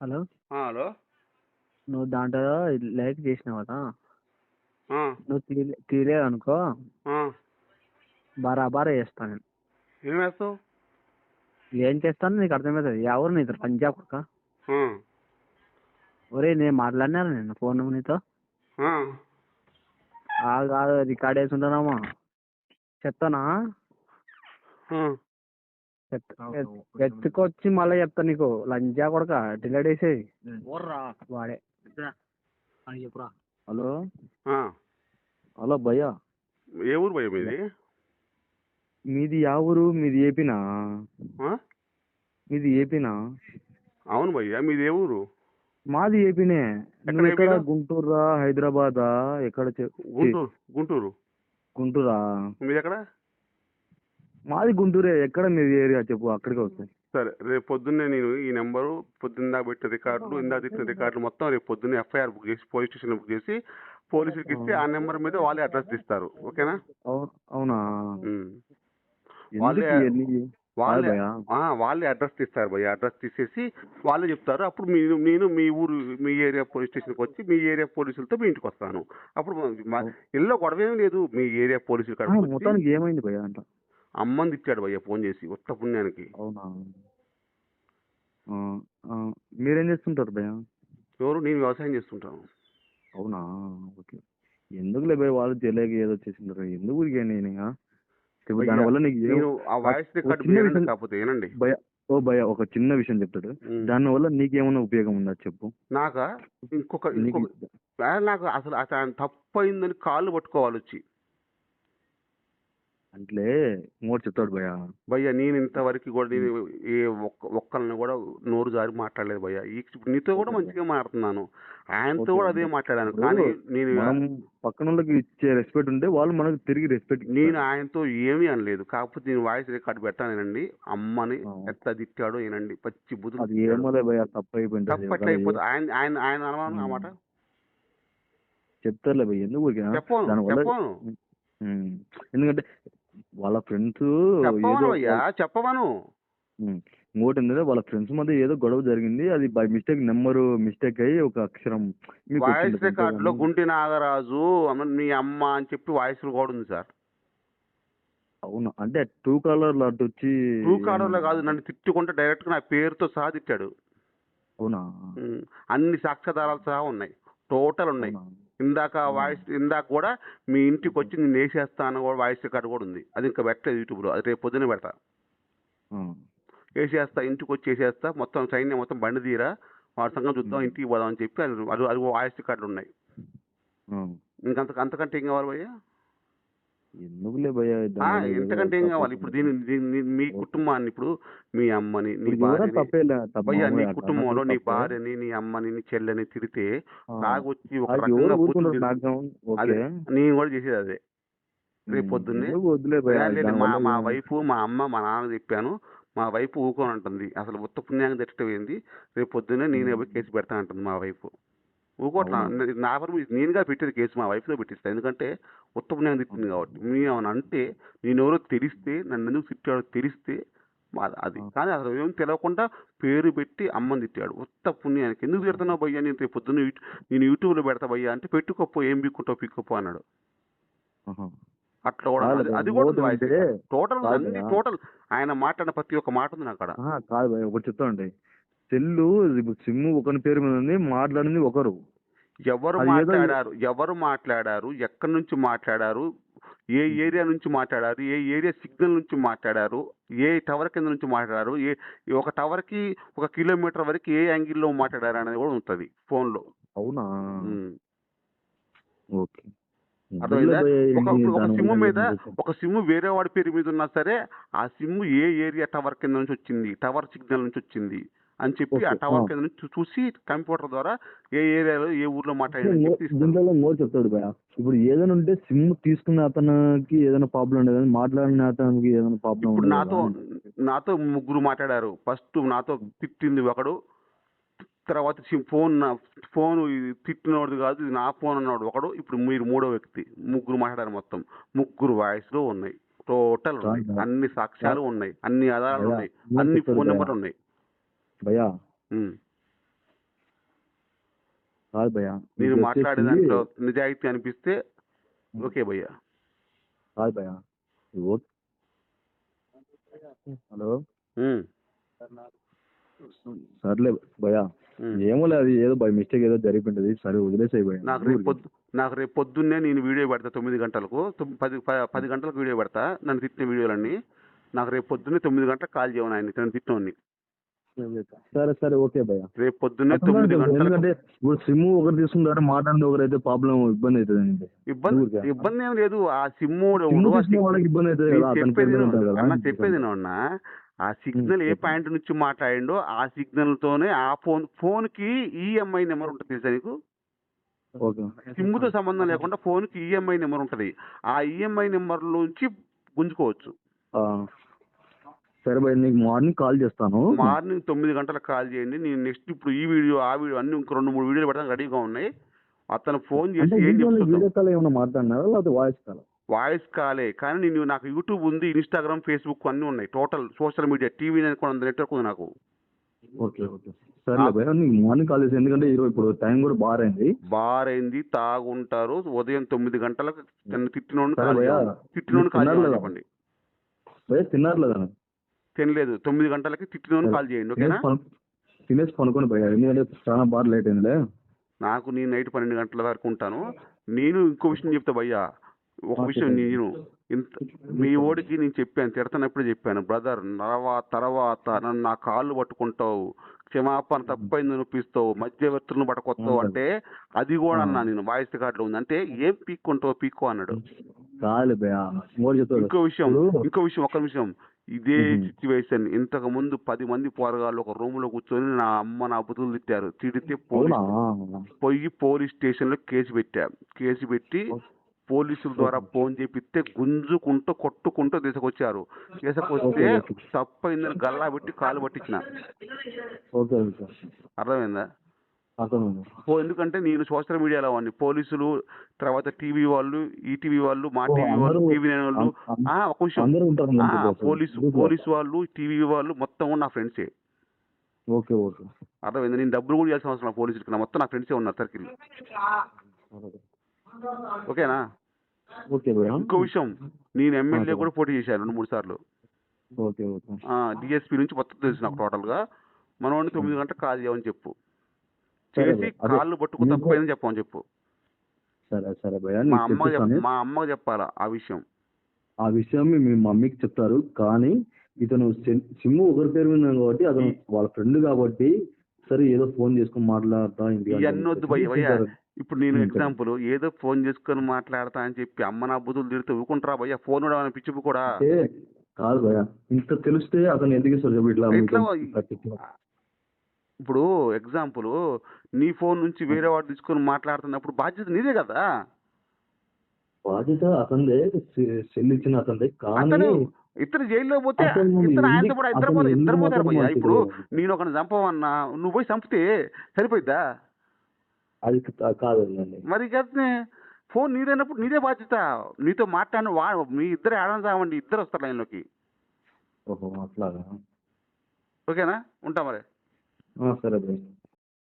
Hello? Hello? నువ్వు దాంట్లో like చేసినావు కదా? నువ్వు తీయలేదు అనుకో. బరాబర్ చేస్తాను నేను. ఏం చేస్తాను నీకు అర్థమవుతుంది. ఎవరు నీతో పంజాబ్ కుక్క ఆ, ఒరే నేను మాట్లాడినాను నేను ఫోన్ నీతో. కాదు రికార్డ్ వేసి ఉంటానమ్మా చెప్తానా ఎత్తుకొచ్చి మళ్ళీ చెప్తా నీకు. లంజా కొడక? డిలేట్ వేసేయి వాడే. చెప్పురా. హలో? ఆ. హలో భయ్యా. ఏ ఊరు భయ్య మీది? మీది యా ఊరు? మీది ఏపీనా? ఆ? మీది ఏపీనా? అవును భయ్య మీది ఏ ఊరు? మాది ఏపీనే. ఎక్కడ నువ్వు ఎక్కడ? ఏపీలో? గుంటూరా హైదరాబాదా? ఎక్కడ గుంటూరు గుంటూరు. గుంటూరా? మీది ఎక్కడ? మాది గుంటూరే ఎక్కడ మీది ఏరియా చెప్పు అక్కడికి వస్తాయి. సరే రేపు పొద్దున్నే నేను ఈ నెంబరు పొద్దున్న పెట్టిన రికార్డులు ఇందాక తెచ్చిన రికార్డులు మొత్తం రేపు పొద్దున్నే ఎఫ్ఐఆర్ బుక్ చేసి పోలీస్ స్టేషన్ బుక్ చేసి పోలీసులకి ఇస్తే ఆ నెంబర్ మీద వాళ్ళే అడ్రస్ ఇస్తారు ఓకేనా? అవు- అవునా? వాళ్ళే-? వాళ్ళే వాళ్ళే అడ్రస్ తీస్తారు భయ్య. అడ్రస్ తీసేసి వాళ్ళే చెప్తారు. అప్పుడు మీరు నేను మీ ఊరు మీ ఏరియా పోలీస్ స్టేషన్కి వచ్చి మీ ఏరియా పోలీసులతో మీ ఇంటికి వస్తాను. అప్పుడు ఇల్లు గొడవ ఏం లేదు. మీ ఏరియా పోలీసులు మొత్తానికి ఏమైంది భయ్యా అంట అమ్మని తిట్టాడు భయ్య ఫోన్ చేసి ఉత్త పుణ్యానికి. అవునా? ఆ, ఆ, మీరేం చేస్తుంటారు భయ్యా? ఎవరు? నేను వ్యవసాయం చేస్తుంటాను. అవునా? ఓకే. ఎందుకులే భయ్య వాళ్ళు తెలియక ఏదో చేసింటారు ఎందుకు ఊరికే నేను ఇంకా? ఇప్పుడు భయ్యా, దానివల్ల నీకు ఏం- నేను ఆ వాయిస్ రికార్డు చిన్న వినండి విషయం- కాకపోతే వినండి. భయ్యా ఓ భయ్యా ఒక చిన్న విషయం చెప్తాడు. ఉమ్. దానివల్ల నీకేమైనా ఉపయోగం ఉందా చెప్పు? నాకా? ఇంకొక నీకు ఇంకొక ఆ, నాకు అసలు అతను తప్పు అయిందని కాళ్ళు పట్టుకోవాలి వచ్చి. అంటే ఇంకోటి చెప్తాడు భయ్యా. భయ్య నేను ఇంతవరకు కూడా నేను ఏ ఒక్క ఒక్కరిని కూడా నోరు జారి మాట్లాడలేదు భయ్య. ఇప్పుడు నీతో కూడా మంచిగా మాట్లాడుతున్నాను. ఆయనతో. కూడా అదే మాట్లాడాను. కానీ నేను పక్కన వాళ్ళకి ఇచ్చే రెస్పెక్ట్ ఉంటే వాళ్ళు మనకు తిరిగి రెస్పెక్ట్ నేను ఆయనతో ఏమీ అనలేదు. కాకపోతే నేను వాయిస్ రికార్డు పెట్టానేనండి అమ్మని. ఎట్లా తిట్టాడో ఏనండి పచ్చి బుద్ధులు భయ్యా తప్పు అయిపోయింది తప్పట్లే అయిపోతుంది ఆయన ఆయన ఆయన అనమాను ఆ మాట? చెప్తారులే భయ్య. ఎందుకు? చెప్పను చెప్పను. ఎందుకంటే వాళ్ళ ఫ్రెండ్స్ చెప్పమను ఇంకోటి ఏంటంటే వాళ్ళ ఫ్రెండ్స్ మధ్య ఏదో గొడవ జరిగింది. అది బై మిస్టేక్ నెంబర్ మిస్టేక్ అయ్యి ఒక అక్షరం వాయిస్ రికార్డులో అంతేగాని- గుంటి నాగరాజు మీ అమ్మ అని చెప్పి వాయిస్ కూడా ఉంది సార్. అవునా. అంటే టూ కలర్ అటు వచ్చి ట్రూ కాలర్లో కాదు నన్ను తిట్టుకుంటే డైరెక్ట్గా నా పేరుతో సహా తిట్టాడు. అవునా? అన్ని సాక్ష్యాధారాలు సహా ఉన్నాయి. టోటల్ ఉన్నాయి? ఇందాక వాయిస్ ఇందాక కూడా మీ ఇంటికి వచ్చి నేను వేసేస్తాను కూడా వాయిస్ రికార్డు కూడా ఉంది. అది ఇంకా పెట్టలేదు యూట్యూబ్లో. అది రేపు పొద్దున పెడతా. వేసేస్తా ఇంటికి వచ్చి వేసేస్తా. మొత్తం సైన్యం మొత్తం బండి తీరా. వాడి సంగతి చూద్దాం. ఇంటికి పోదాం అని చెప్పి అది అది వాయిస్ రికార్డులు ఉన్నాయి. ఇంకంత అంతకంటే ఏం కావాలి భయ్యా? ఎందుకులే ఏదో ఎంతకంటే ఏం కావాలి? ఇప్పుడు దీని మీ కుటుంబాన్ని ఇప్పుడు మీ అమ్మని నీ భయ్యా నీ కుటుంబంలో నీ. భార్యని నీ అమ్మని నీ చెల్లెని తిడితే ఆ. తాగొచ్చి ఒక రకంగా నేను కూడా చేసేది అదే. రేపు. పొద్దున్నే మా మా వైఫ్ మా అమ్మ మా నాన్న చెప్పాను. మా వైఫ్ ఊకొని అంటుంది అసలు ఉత్త పుణ్యాన్ని తిట్టడం ఏంది రేపు పొద్దున్నే నేనే పోయి కేసు పెడతా అంటుంది మా వైఫ్. అవునా? నా వరకు నేనుగా పెట్టేది కేసు మా వైఫ్తో పెట్టిస్తా. ఎందుకంటే ఉత్త పుణ్యాన్ని తిట్టింది కాబట్టి. మీ ఏమైనా అంటే నేనెవరో తెలిస్తే నన్ను ఎందుకు తిట్టాడో తెలిస్తే అది. కానీ అసలు ఏం తెలియకుండా పేరు పెట్టి అమ్మని తిట్టాడు. ఉత్త పుణ్యానికి ఎందుకు తిడుతున్నావు భయ్యా నేను రేపు పొద్దున్న నేను యూట్యూబ్లో పెడతా భయ్యా అంటే పెట్టుకోపో ఏం పిక్కుంటావు పిక్కపో అన్నాడు. అట్లా కూడా అది- కూడా టోటల్ అన్ని. టోటల్. ఆయన మాట్లాడిన ప్రతి ఒక్క మాట ఉంది నాకు కాదు ఒకటి చెప్తానండి. సెల్లు సిమ్ ఒకరి పేరు మీద ఉంది మాట్లాడింది ఒకరు. ఎవరు మాట్లాడారు? ఎవరు మాట్లాడారు? ఎక్కడి నుంచి మాట్లాడారు? ఏ ఏరియా నుంచి మాట్లాడారు? ఏ ఏరియా సిగ్నల్ నుంచి మాట్లాడారు? ఏ టవర్ కింద నుంచి మాట్లాడారు? ఏ ఒక టవర్కి ఒక కిలోమీటర్ వరకు ఏ యాంగిల్లో మాట్లాడారు అనేది కూడా ఉంటుంది ఫోన్లో అవునా. ఓకే. ఒక సిమ్ మీద? ఒక సిమ్ వేరే వాడి పేరు మీద ఉన్నా సరే ఆ సిమ్ ఏ ఏరియా టవర్ కింద నుంచి వచ్చింది? టవర్ సిగ్నల్ నుంచి వచ్చింది? అని చెప్పి ఆ టవర్. కింద నుంచి చూసి కంప్యూటర్ ద్వారా ఏ ఏరియాలో ఏ ఊర్లో. దీంట్లో మోర్ చెప్తాడు భయ ఇప్పుడు ఏదైనా ఉంటే సిమ్ తీసుకున్న అతనికి ఏదైనా ప్రాబ్లం ఉండదు మాట్లాడిన అతనికి ఏదైనా ప్రాబ్లం ఇప్పుడు నాతో నాతో ముగ్గురు మాట్లాడారు. ఫస్ట్ నాతో తిట్టింది ఒకడు. తర్వాత సి- ఫోన్ ఫోన్ తిట్టినోడు కాదు ఇది నా ఫోన్ అన్నాడు ఒకడు. ఇప్పుడు మీరు మూడో వ్యక్తి ముగ్గురు మాట్లాడారు మొత్తం. ముగ్గురు వాయిస్లో ఉన్నాయి. టోటల్ ఉన్నాయి. అన్ని సాక్ష్యాలు ఉన్నాయి. అన్ని ఆధారాలు ఉన్నాయి. నేను అన్ని ఫోన్. నెంబర్లు ఉన్నాయి. ఉమ్. కాదు భయ్యా నేను మాట్లాడే దాంట్లో నిజాయితీ అనిపిస్తే ఓకే భయ్యా. కాదు భయ్యా హలో? సర్లే భయ్యా. ఏమో లేదు ఏదో బై మిస్టేక్ ఏదో జరిగిపోయింది. సరే వదిలేసాయి భయ్యా. నాకు రేపు పొద్దు నాకు రేపు పొద్దున్నే నేను వీడియో పెడతా తొమ్మిది గంటలకు. పది పది గంటలకు వీడియో పెడతా. నన్ను తిట్టిన వీడియోలన్నీ. నాకు రేపు పొద్దున్నే తొమ్మిది గంటలకు కాల్ చేయను ఆయన నన్ను తిట్టినోడిని సరే సరే ఓకే భయ్యా. రేపు పొద్దున్నే తొమ్మిది గంటలకు ఎందుకంటే ఇప్పుడు సిమ్ ఒకరు తీసుకుంటారు మాట్లాడిన ఒకరైతే ప్రాబ్లం ఇబ్బంది అవుతుంది ఇబ్బంది ఊరికే. ఇబ్బంది ఏం లేదు. ఆ సిమ్ వాళ్ళకి ఇబ్బంది అవుతుంది కదా చెప్పేది ఇబ్బంది కదా అన్న చెప్పేది ఆ సిగ్నల్ ఏ. పాయింట్ నుంచి మాట్లాడిండో ఆ సిగ్నల్ తోనే ఆ ఫోన్ ఫోన్కి ఈఎంఐ నెంబర్ ఉంటుంది తెలుసా నీకు? ఓకే. సిమ్తో సంబంధం లేకుండా ఫోన్కి ఈఎంఐ నెంబర్ ఉంటుంది. ఆ ఈఎంఐ నెంబర్ నుంచి గుంజుకోవచ్చు. ఆ. సరే భయ్ నీకు మార్నింగ్ కాల్ చేస్తాను. మార్నింగ్ తొమ్మిది గంటలకు కాల్ చేయండి. నేను నెక్స్ట్ ఇప్పుడు ఈ వీడియో ఆ వీడియో అన్ని ఇంకో రెండు మూడు వీడియోలు పెడతాను రెడీగా ఉన్నాయి. అతను ఫోన్ చేసి ఏం వీడియో కాల్ ఏమైనా మాట్లాడినారా? లేకపోతే వాయిస్ కాల్? వాయిస్ కాలే. కానీ నేను నాకు యూట్యూబ్ ఉంది ఇన్స్టాగ్రామ్ ఫేస్బుక్ అన్నీ ఉన్నాయి. టోటల్ సోషల్ మీడియా టీవీ కూడా నెట్వర్క్ ఉంది నాకు. Okay okay. సరే భయ్ నీకు మార్నింగ్ కాల్ చేసి ఎందుకంటే ఈరోజు ఇప్పుడు టైం కూడా బార్ అయింది. బార్ అయింది తాగుంటారు. ఉదయం తొమ్మిది గంటలకు తిట్టినోడిని సరే కాల్ భయ్యా. చెప్పండి. తిన్నారు లేదా తినలేదు తొమ్మిది గంటలకి తిట్టినోడిని కాల్ చేయండి ఓకేనా? తినేసి పను- తినేసి పనుకొని భయ్యా ఎందుకంటే చాలా బార్ లేట్ అయిందిలే. నాకు నేను నైట్ పన్నెండు గంటల వరకు ఉంటాను. నేను ఇంకో విషయం చెప్తా భయ్యా. ఒక విషయం. నేను. ఇంత మీ ఓడికి నేను చెప్పాను తిడతానప్పుడే చెప్పాను. బ్రదర్ తర్వాత తర్వాత నన్ను నా కాళ్ళు పట్టుకుంటావు. క్షమాపణ తప్పైంది నొప్పిస్తావు మధ్యవర్తులను పట్టుకొస్తావు. అంటే అది కూడా. అన్నా నేను. వాయిస్ కార్డులో ఉంది. అంటే ఏం పీక్కుంటావు పీక్కో అన్నాడు. ఇంకో విషయం ఇంకో విషయం ఒక్క విషయం ఇదే. సిచ్యువేషన్ ఇంతకు ముందు పది మంది పోరగాళ్ళు ఒక రూమ్లో కూర్చొని నా అమ్మ నా బుతులు తిట్టారు. తిడితే పోలీస్ పోయి పోలీస్ స్టేషన్లో కేసు పెట్టా. కేసు పెట్టి పోలీసుల ద్వారా ఫోన్ చేపిస్తే గుంజుకుంటూ కొట్టుకుంటూ తీసుకొచ్చారు. తీసుకొస్తే. తప్పైందని గల్లా పెట్టి కాలు పట్టించిన. అర్థమైందా? అర్థమైంది. పో ఎందుకంటే నేను సోషల్ మీడియాలో వాడిని. పోలీసులు తర్వాత టీవీ వాళ్ళు ఈటీవీ వాళ్ళు మా టీవీ వాళ్ళు టీవీ నైన్ వాళ్ళు. ఒక విషయం. పోలీసు. పోలీసు వాళ్ళు టీవీ వాళ్ళు మొత్తం నా ఫ్రెండ్సే. Okay okay. అర్థమైంది? నేను డబ్బులు కూడా చేయాల్సిన అవసరం పోలీసులకి. నా మొత్తం నా ఫ్రెండ్సే ఉన్నారు సర్కిల్. ఓకేనా? ఇంకో విషయం. నేను ఎమ్మెల్యే. కూడా పోటీ చేశాను రెండు మూడు సార్లు. డిఎస్పీ నుంచి మొత్తం తెలుసు నాకు టోటల్గా మనవాడిని తొమ్మిది గంటలకు కాల్ చేయమని చెప్పు. చేసి కాళ్ళు పట్టుకు మీకు- తప్పైందని చెప్పమని చెప్పు. సరే సరే భయ్యా మా చెప్పిస్తాను మా అమ్మకి చెప్పాలా ఆ విషయం? ఆ విషయం మీ మమ్మీకి చెప్తారు కానీ ఇతను సిమ్ ఒకరి పేరు ఉంది కాబట్టి అతను వాళ్ళ ఫ్రెండ్ కాబట్టి సరే ఏదో ఫోన్ చేసుకొని మాట్లాడతా ఇవన్నీ వద్దు భయ్య. ఇప్పుడు నేను ఎగ్జాంపుల్ ఏదో ఫోన్ చేసుకొని మాట్లాడతా అని చెప్పి అమ్మ నా బుద్ధులు తిడితే ఊకుంటారా భయ్య? ఫోన్ కూడా ఏమైనా పిచ్చి కూడా? కాదు భయ్యా. ఇంత తెలిస్తే అతను ఎందుకు ఇస్తారు ఇట్లా. ఇప్పుడు ఎగ్జాంపుల్ నీ ఫోన్ నుంచి వేరే వాడు తీసుకొని మాట్లాడుతున్నప్పుడు బాధ్యత నీదే కదా? బాధ్యత అతనిదే సెల్ ఇచ్చిన అతనిదే. కానీ ఇద్దరు జైల్లో పోతే ఇద్దరు ఆయనతో కూడా ఇద్దరు పోతారు ఇద్దరు పోతారు భయ్య ఇప్పుడు నేను ఒకరిని చంపవన్నా నువ్వు పోయి చంపితే సరిపోయిద్దా? అది మరి కదా ఫోన్ నీదైనప్పుడు నీదే బాధ్యత. నీతో మాట్లాడిన వా మీ ఇద్దరు ఆడని చావండి ఇద్దరు వస్తారు లైన్లోకి. ఓహో అట్లాగా? ఓకేనా? ఉంటా మరి. ఆ, సరే భయ్యా